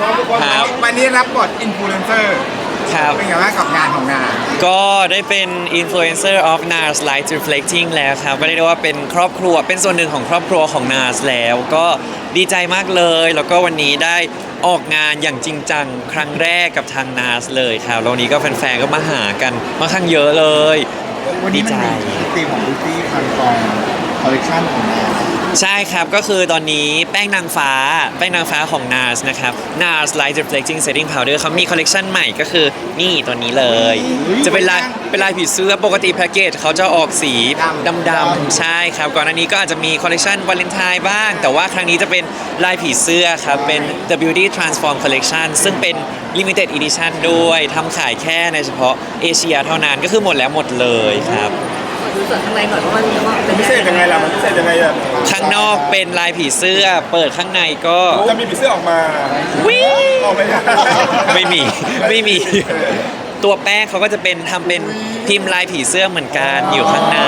ครับวันนี้รับบทอินฟลูเอนเซอร์ครับเป็นไงบ้างกับงานของงาน ก็ได้เป็น influencer of NARS Light Reflecting แล้วครับก็เรียกได้ว่าเป็นครอบครัวเป็นส่วนหนึ่งของครอบครัวของ NARS แล้ว ก็ดีใจมากเลย แล้วก็วันนี้ได้ออกงานอย่างจริงจังครั้งแรกกับทาง NARS เลยครับแล้ววันนี้ก็แฟนๆก็มาหากันมาข้างเยอะเลยวันนี้มันดีใจมีธีมของบิวตี้พันกอง คอลเลคชันของงานใช่ครับ ก็คือตอนนี้แป้งนางฟ้า แป้งนางฟ้าของ NARS นะครับ NARS Light Reflecting Setting Powder เขามีคอลเลกชันใหม่ก็คือนี่ตัวนี้เลย จะเป็นลายเป็นลายผีเสื้อปกติแพ็กเกจเขาจะออกสีดำๆใช่ครับ ก่อนหน้านี้ก็อาจจะมีคอลเลกชันวาเลนไทน์บ้าง แต่ว่าครั้งนี้จะเป็นลายผีเสื้อครับ เป็น The Beauty Transform Collection ซึ่งเป็น Limited Edition ด้วยทำขายแค่ในเฉพาะเอเชียเท่านั้นก็คือหมดแล้วหมดเลยครับขอ ดูส่วนข้างในหน่อยเพราะว่ามันว่าเป็นพิเศษยังไงล่ะมันพิเศษยังไงอะข้างนอกเป็นลายผีเสื้อ เปิดข้างในก็จะมีผีเสื้อออกมาวิออกไหมครับไม่มีไม่มี ตัวแป้งเขาก็จะเป็นทำเป็นพิมพ์ลายผีเสื้อเหมือนกันอยู่ข้างใน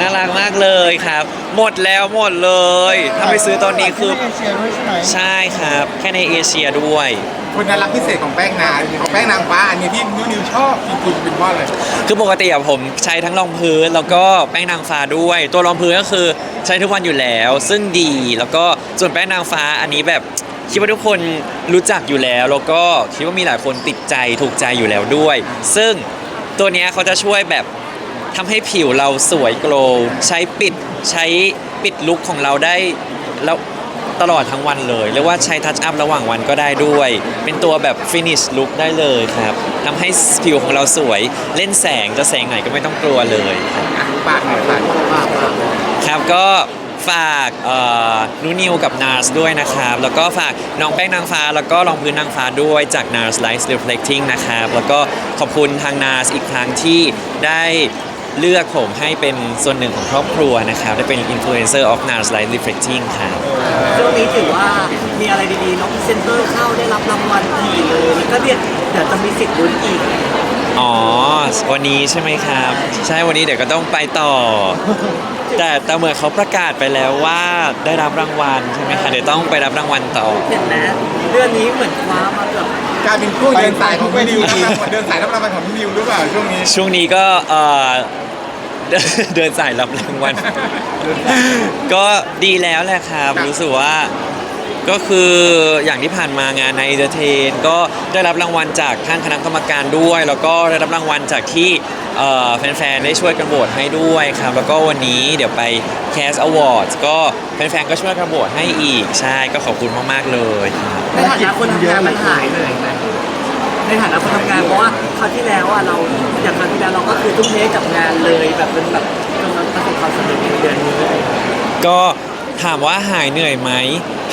น่ารักมากเลยครับ หมดแล้วหมดเลย ถ้าไปซื้อตอนนี้คือเอเชียด้วยใช่ไหมใช่ครับ แค่ในเอเชียด้วย คุณน่ารักพิเศษของแป้งนางของแป้งนางฟ้าอันนี้ที่นิวนิวชอบจริงๆเป็นเพราะอะไรคือปกติอะผมใช้ทั้งรองพื้นแล้วก็แป้งนางฟ้าด้วย ตัวรองพื้นก็คือใช้ทุกวันอยู่แล้ว ซึ่งดีแล้วก็ส่วนแป้งนางฟ้าอันนี้แบบ คิดว่าทุกคนรู้จักอยู่แล้ว แล้วก็คิดว่ามีหลายคนติดใจถูกใจอยู่แล้วด้วย ซึ่งตัวเนี้ยเขาจะช่วยแบบทำให้ผิวเราสวยโกลว์ใช้ปิดใช้ปิดลุคของเราได้แล้วตลอดทั้งวันเลยเรียกว่าใช้ทัชอัพระหว่างวันก็ได้ด้วย เป็นตัวแบบฟินิชลุคได้เลยครับทำให้ผิวของเราสวยเล่นแสงจะแสงไหนก็ไม่ต้องกลัวเลยครับอะปากหน่อยปากปากปาก ครับก็ ฝากเอ่อนูนิวกับ NARS ด้วยนะครับ แล้วก็ฝากน้องแป้งนางฟ้า แล้วก็รองพื้นนางฟ้าด้วยจาก NARS Light Reflecting นะครับ แล้วก็ขอบคุณทาง NARS อีกครั้งที่ได้เลือกผมให้เป็นส่วนหนึ่งของครอบครัวนะครับได้เป็น Influencer of NARS Light Reflecting ครับช่วงนี้ถือว่ามีอะไรดีๆน้องพรีเซนเตอร์เข้าได้รับรางวัลทีเลยแล้วก็เรียกเดี๋ยวจะมีสิทธิ์ลุ้นอีก อ๋อ วันนี้ใช่ไหมครับ ใช่วันนี้เดี๋ยวก็ต้องไปต่อ แต่แต่เหมือนเขาประกาศไปแล้วว่าได้รับรางวัลใช่ไหมคะเดี๋ยวต้องไปรับรางวัลต่อ เห็นไหมเรื่องนี้เหมือนคว้ามาเกือบกลายเป็นช่วงเดินสายของพี่นิวนะครับเดินสายรับรางวัลของพี่นิวหรือเปล่าช่วงนี้ ช่วงนี้ก็เอ่อ เดินเดินสายรับรางวัล ก็ดีแล้วแหละครับครับรู้สึกว่า ก็คืออย่างที่ผ่านมางานในเดอร์เทนก็ได้รับรางวัลจากท่านคณะกรรมการด้วย แล้วก็ได้รับรางวัลจากที่เอ่อแฟนๆได้ช่วยกันโหวตให้ด้วยครับ แล้วก็วันนี้เดี๋ยวไป Cast Awards ก็แฟนๆก็ช่วยกันโหวตให้อีก ใช่ก็ขอบคุณมากๆเลยครับ ในฐานะคนทำงานมันหายเหนื่อยไหมในฐานะคนทำงานเพราะว่าคราวที่แล้วอะเราอย่างคราวที่แล้วเราก็คือทุ่มเทกับงานเลยแบบเป็นแบบจนมันประสบความสำเร็จในเดือนนี้ ก็ ถามว่าหายเหนื่อยไหม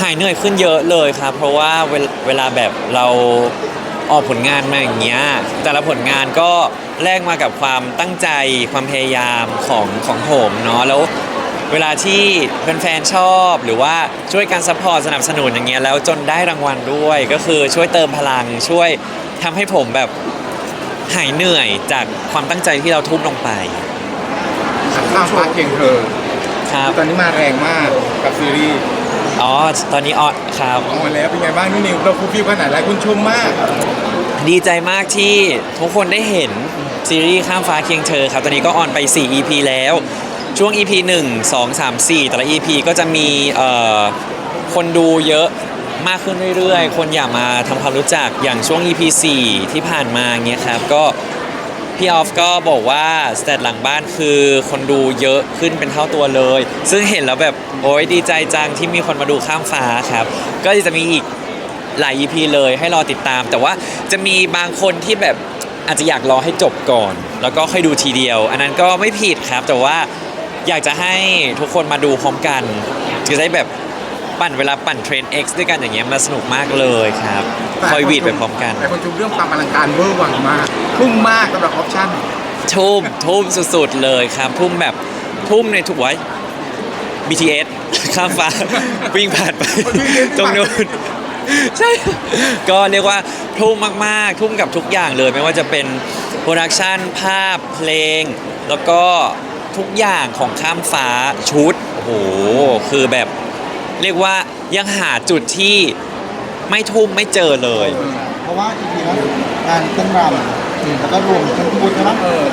หายเหนื่อยขึ้นเยอะเลยครับ เพราะว่าเวลเวลาแบบเราออกผลงานมาอย่างเงี้ยแต่ละผลงานก็แลกมากับความตั้งใจความพยายามของของผมเนาะแล้วเวลาที่แฟนๆชอบหรือว่าช่วยกันซัพพอร์ตสนับสนุนอย่างเงี้ยแล้วจนได้รางวัลด้วยก็คือช่วยเติมพลังช่วยทำให้ผมแบบหายเหนื่อยจากความตั้งใจที่เราทุ่มลงไปข้าวฟ้าเก่งเธอ ครับ ตอนนี้มาแรงมากกับซีรีส์อ๋อ ตอนนี้ออครับ ออกมาแล้วเป็นไงบ้างนี่นิวเราคูลฟิลขนาดไรคุณชมมากดีใจมากที่ทุกคนได้เห็นซีรีส์ข้ามฟ้าเคียงเธอครับ ตอนนี้ก็ออนไป 4 EP แล้ว ช่วง EP 1 2 3 4 แต่ละ EP ก็จะมีเอ่อคนดูเยอะมากขึ้นเรื่อยๆ คนอยากมาทำความรู้จักอย่างช่วง EP 4 ที่ผ่านมาเงี้ยครับ ก็ พี่ออฟก็บอกว่าสเตตหลังบ้านคือคนดูเยอะขึ้นเป็นเท่าตัวเลย ซึ่งเห็นแล้วแบบโอ้ยดีใจจังที่มีคนมาดูข้ามฟ้าครับ ก็จะมีอีกหลาย EP เลยให้รอติดตาม แต่ว่าจะมีบางคนที่แบบอาจจะอยากรอให้จบก่อน แล้วก็ค่อยดูทีเดียว อันนั้นก็ไม่ผิดครับ แต่ว่าอยากจะให้ทุกคนมาดูพร้อมกันจะได้แบบ ปั่นเวลาปั่นเทรน X ด้วยกันอย่างเงี้ยมาสนุกมากเลยครับ คอยวีดไปพร้อมกัน แต่คนชมเรื่องความอลังการเวอร์วังมากทุ่มมากสำหรับออปชั่นทุ่มทุ่มสุดๆเลยครับทุ่มแบบทุ่มในทุกไว้ BTS ข้ามฟ้า วิ่งผ่านไป ตรงนู้นใช่ ก็เรียกว่าทุ่มมากๆ ทุ่มกับทุกอย่างเลย ไม่ว่าจะเป็นโปรดักชันภาพเพลง แล้วก็ทุกอย่างของข้ามฟ้าชุด โอ้โห คือแบบ เรียกว่ายังหาจุดที่ไม่ทุ่มไม่เจอเลย เพราะว่าอีพีนั้นงานต้นรำแล้วก็รวมทั้งพูดใช่ไหมเออ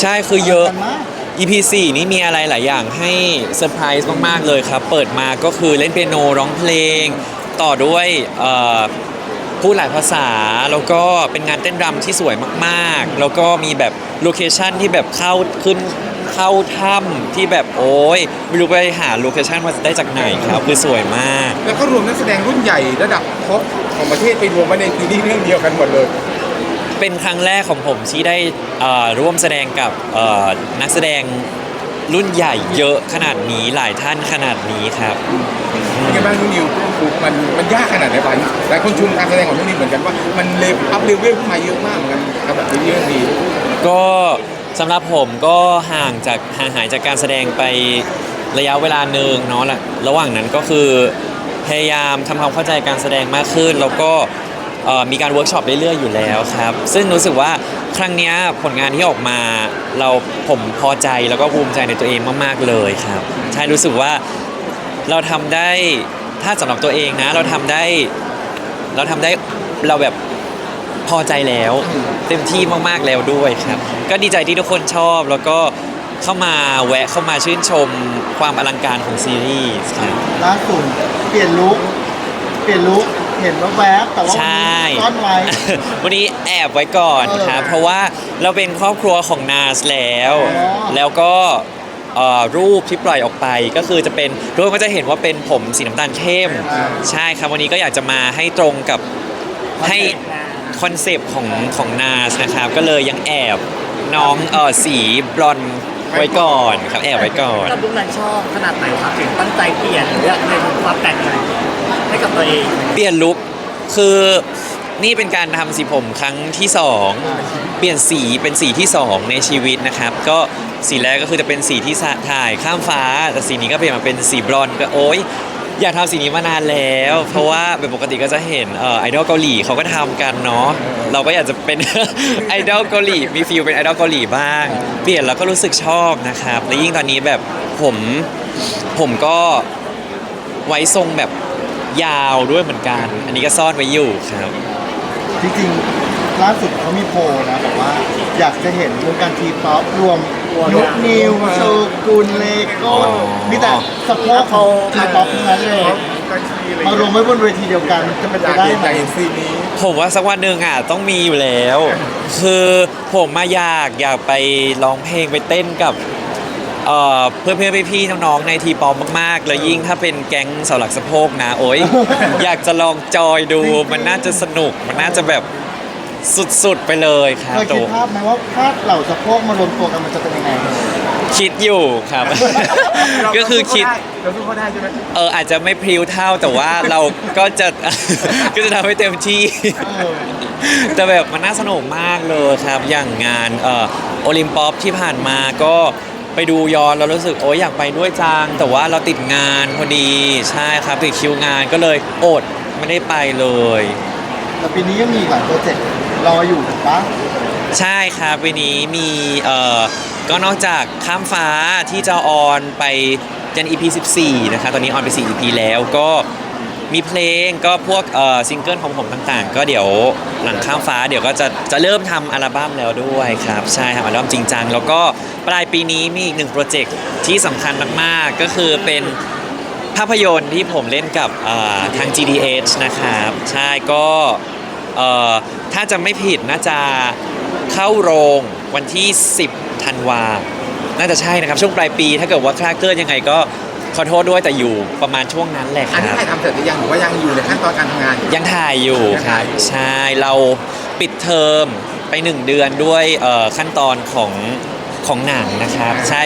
ใช่คือเยอะกันมาก EP 4นี่มีอะไรหลายอย่างให้เซอร์ไพรส์มาก ๆ เลยครับ เปิดมาก็คือเล่นเปียโนร้องเพลง ต่อด้วยเอ่อพูดหลายภาษา แล้วก็เป็นงานเต้นรำที่สวยมาก ๆ แล้วก็มีแบบโลเคชั่นที่แบบเข้าขึ้น เข้าถ้ำที่แบบโอ้ยไม่รู้ไปหาโลเคชั่นมาได้จากไหนครับคือสวยมาก แล้วก็รวมนักแสดงรุ่นใหญ่ระดับท็อปของประเทศไปรวมไว้ในซีรีส์เรื่องเดียวกันหมดเลย เป็นครั้งแรกของผมที่ได้เอ่อร่วมแสดงกับเอ่อนักแสดงรุ่นใหญ่เยอะขนาดนี้หลายท่านขนาดนี้ครับ เป็นไงบ้างนุ่นนิวมันมันยากขนาดไหนบ้างหลายคนชมการแสดงของนุ่นนิวเหมือนกันว่ามันเลเวลอัพเลเวลขึ้นมาเยอะมากเหมือนกันกับแบบซีรีส์เรื่องนี้ก็ สำหรับผมก็ห่างจากห่างหายจากการแสดงไประยะเวลาหนึ่งเนาะแหละระหว่างนั้นก็คือพยายามทำความเข้าใจการแสดงมากขึ้น แล้วก็เอ่อมีการเวิร์กช็อปเรื่อยๆอยู่แล้วครับ ซึ่งรู้สึกว่าครั้งเนี้ยผลงานที่ออกมาเราผมพอใจแล้วก็ภูมิใจในตัวเองมากๆเลยครับ ใช่รู้สึกว่าเราทำได้ถ้าสำหรับตัวเองนะ เราทำได้ เราทำได้เราแบบ พอใจแล้วเต็มที่มากๆแล้วด้วยครับ ก็ดีใจที่ทุกคนชอบแล้วก็เข้ามาแวะเข้ามาชื่นชมความอลังการของซีรีส์ครับ ล่าสุดเปลี่ยนลุคเปลี่ยนลุคเห็นว่าแวบแต่ว่าใช่ ซ่อนไว้ วันนี้แอบไว้ก่อนครับ เออเพราะว่าเราเป็นครอบครัวของนาสแล้ว อ๋อ แล้วก็เอ่อรูปที่ปล่อยออกไปก็คือจะเป็นทุกคนก็จะเห็นว่าเป็นผมสีน้ำตาลเข้ม ใช่ครับวันนี้ก็อยากจะมาให้ตรงกับให้ คอนเซปต์ของของนาสนะครับก็เลยยังแอบน้องเออสีบลอนด์ไว้ก่อนครับแอบไว้ก่อน กับลุคนั้นชอบขนาดไหนครับถึงตั้งใจเปลี่ยนหรืออยากในความแปลกใหม่ให้กับตัวเอง เปลี่ยนลุคคือนี่เป็นการทำสีผมครั้งที่สองเปลี่ยนสีเป็นสีที่สองในชีวิตนะครับ ก็สีแรกก็คือจะเป็นสีที่ถ่ายข้ามฟ้า แต่สีนี้ก็เปลี่ยนมาเป็นสีบรอนซ์ก็โอ๊ย อยากทำสีนี้มานานแล้ว เพราะว่าเป็นปกติก็จะเห็นเอ่อไอดอลเกาหลีเขาก็ทำกันเนาะเราก็อยากจะเป็นไอดอลเกาหลีมีฟิลเป็นไอดอลเกาหลีบ้าง เปลี่ยนแล้วก็รู้สึกชอบนะครับและยิ่งตอนนี้แบบผมผมก็ไว้ทรงแบบยาวด้วยเหมือนกัน อันนี้ก็ซ่อนไว้อยู่ครับ จริงๆล่าสุดเขามีโพลนะบอกว่า อยากจะเห็นวงการทีป๊อปรวม ยุคนิวโชกุนเลโก้อ๋อมีแต่สะโพกของทีป๊อปทั้งนั้นเลยมารวมไว้บนเวทีเดียวกันจะเป็นอไปยากได้เห็นไหมอยากเห็นซีนนี้ผมว่าสักวันหนึ่งอะต้องมีอยู่แล้ว คือผมมาอยากอยากไปร้องเพลงไปเต้นกับเอ่อเพื่อนเพื่อนๆพี่ๆน้องๆในทีปอมมากๆ แล้วยิ่งถ้าเป็นแก๊งเสาหลักสะโพกนะ โอ๊ยอยากจะลองจอยดูมันน่าจะสนุกมันน่าจะแบบ สุดๆไปเลยครับเคยโตคิดภาพไหมว่าถ้าเหล่าสะโพกมารวมตัวกันมันจะเป็นยังไงคิดอยู่ครับ ก็คือคิด เราสู้เขาได้ใช่ไหมเอออาจจะไม่พริ้วเท่าแต่ว่าเราก็จะ ก็จะทำให้เต็มที่ เออ แต่แบบมันน่าสนุกมากเลยครับ อย่างงานเอ่อโอลิมปอปที่ผ่านมาก็ไปดูย้อนแล้วรู้สึกโอ้ยอยากไปด้วยจังแต่ว่าเราติดงานพอดีใช่ครับติดคิวงานก็เลยอดไม่ได้ไปเลย แต่ปีนี้ยังมีอีกหลายโปรเจกต์ รออยู่ถูกปะใช่ครับวันนี้มีเอ่อก็นอกจากข้ามฟ้าที่จะออนไปยัน EP 14 นะครับตอนนี้ออนไป 4 EP แล้วก็มีเพลงก็พวกเอ่อซิงเกิลของผมต่างๆ ก็เดี๋ยวหลังข้ามฟ้าเดี๋ยวก็จะจะเริ่มทำอัลบั้มแล้วด้วยครับ ใช่ครับอัลบั้มจริงจังแล้วก็ปลายปีนี้มีอีกหนึ่งโปรเจกต์ที่สำคัญมากๆ ก็คือเป็นภาพยนตร์ที่ผมเล่นกับเอ่อทาง GDH นะครับ ใช่ก็ เอ่อถ้าจะไม่ผิดน่าจะเข้าโรงวันที่ 10ธันวา น่าจะใช่นะครับ ช่วงปลายปี ถ้าเกิดว่าคลาดเคลื่อนยังไงก็ขอโทษด้วยแต่อยู่ประมาณช่วงนั้นแหละคอันนี้รับถ่ายทำเสร็จหรือยังหรือว่ายังอยู่ในขั้นตอนการทำงานอยู่ ยังถ่ายอยู่ยังครัถ่าบยอยู่ ใช่เราปิดเทอมไปหนึ่งเดือนด้วยเอ่อขั้นตอนของของหนังนะครับ ใช่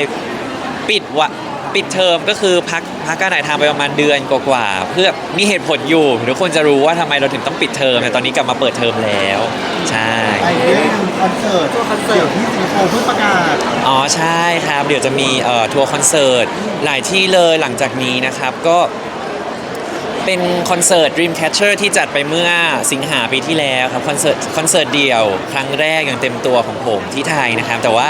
ปิดวะ ปิดเทอมก็คือพักพักการถ่ายทำไปประมาณเดือนกว่าๆเพื่อมีเหตุผลอยู่ทุกคนจะรู้ว่าทำไมเราถึงต้องปิดเทอมแต่ตอนนี้กลับมาเปิดเทอมแล้ว ใช่ไอเรื่องหนึ่งคอนเสิร์ตคอนเสิร์ตที่สิงคโปร์เพิ่งประกาศอ๋อใช่ครับ เดี๋ยวจะมีเอ่อทัวร์คอนเสิร์ตหลายที่เลยหลังจากนี้นะครับก็เป็นคอนเสิร์ต Dreamcatcher ที่จัดไปเมื่อสิงหาปีที่แล้วครับคอนเสิร์ตคอนเสิร์ตเดี่ยวครั้งแรกอย่างเต็มตัวของผมที่ไทยนะครับ แต่ว่า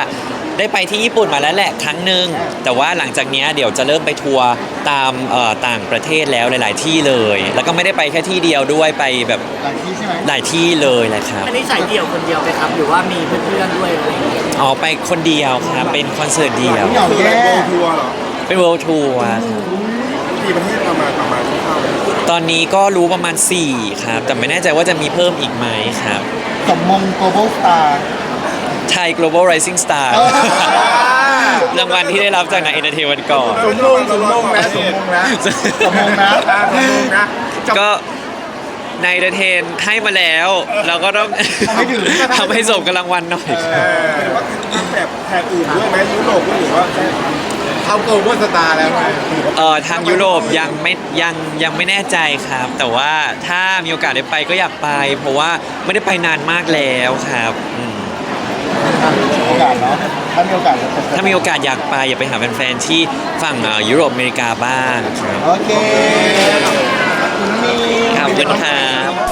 ได้ไปที่ญี่ปุ่นมาแล้วแหละครั้งหนึ่งแต่ว่าหลังจากเนี้ยเดี๋ยวจะเริ่มไปทัวร์ตามเอ่อต่างประเทศแล้วหลาย ๆ ที่เลย แล้วก็ไม่ได้ไปแค่ที่เดียวด้วยไปแบบหลายที่ใช่ไหมหลายที่เลยแหละครับ อันนี้สายเดี่ยวคนเดียวไหมครับ หรือว่ามีเพื่อนๆด้วยอะไรอย่างเงี้ยอ๋อไปคนเดียวครับเป็นคอนเสิร์ตเดียว เหงาแย่ทัวร์เหรอเป็นเวิลด์ทัวร์กี่ประเทศประมาณประมาณที่เข้าเลยตอนนี้ก็รู้ประมาณ 4 ครับ แต่ไม่แน่ใจว่าจะมีเพิ่มอีกไหมครับ สมมง global star ไทย global rising star เออรางวัลที่ได้รับจากนายเอ็นเตอร์เทนวันก่อน สมมงสมมงแล้วสมมงแล้วสมมงนะอ่าสมมงนะก็นายเอ็นเตอร์เทนให้มาแล้ว เราก็ต้องทำให้ถึง ทำให้สมกับรางวัลหน่อย เออแบบแถบอื่นด้วยไหมยุโรปด้วยหรือว่าเข้าโกลบอลสตาร์แล้วไหมเอ่อทางยุโรปยังไม่ยังยังไม่แน่ใจครับ แต่ว่าถ้ามีโอกาสได้ไปก็อยากไป เพราะว่าไม่ได้ไปนานมากแล้วครับอืม โอกาสเนาะถ้ามีโอกาสจะไปถ้ามีโอกาสอยากไปอยากไปหาแฟนๆที่ฝั่งเอ่อยุโรปอเมริกาบ้างครับโอเคขอบคุณมีขอบคุณครับ